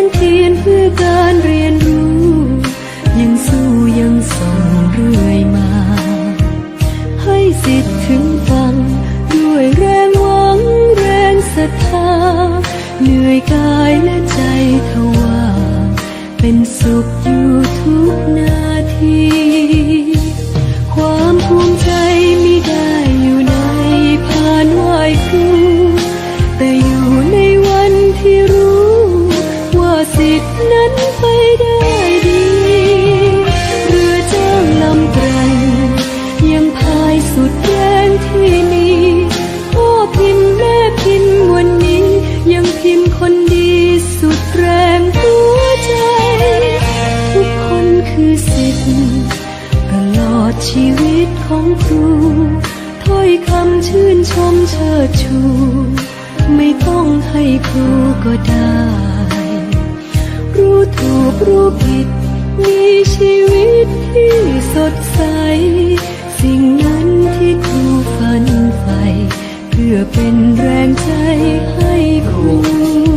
นเทียนเพื่อการเรียนรู้ ยังสู้ยังส่องเรื่อยมา แรงที่มีพ่อพิมแม่พิมวันนี้ ยังพิมคนดีสุดแรงหัวใจ ทุกคนคือสิทธิ์ตลอดชีวิตของครูถ้อยคำชื่นชมเชิดชู ไม่ต้องให้ครูก็ได้ รู้ถูกรู้ผิดมีชีวิตที่สดใส สิ่งนั้น พื่อเป็นแรงใจให้คุณ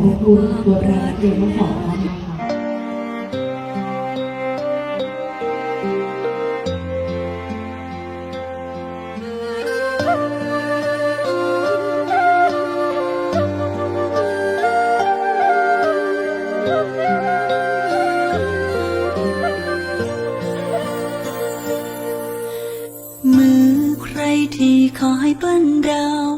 ขอขอบพระคุณตัวแทนนักเรียนทั้งสองนนะคะมือใครที่คอยปั้นดาว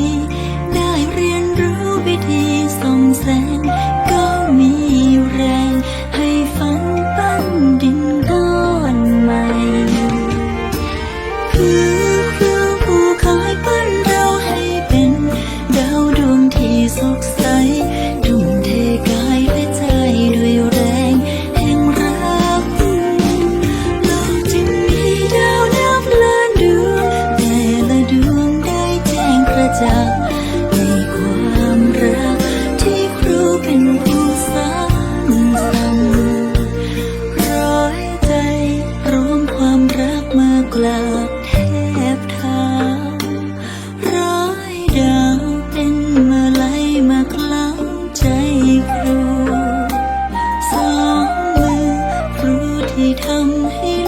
กลาบแทบเท้าร้อยดาวเป็นมาลัยมาคลังใจครูสองมือครูที่ทำให้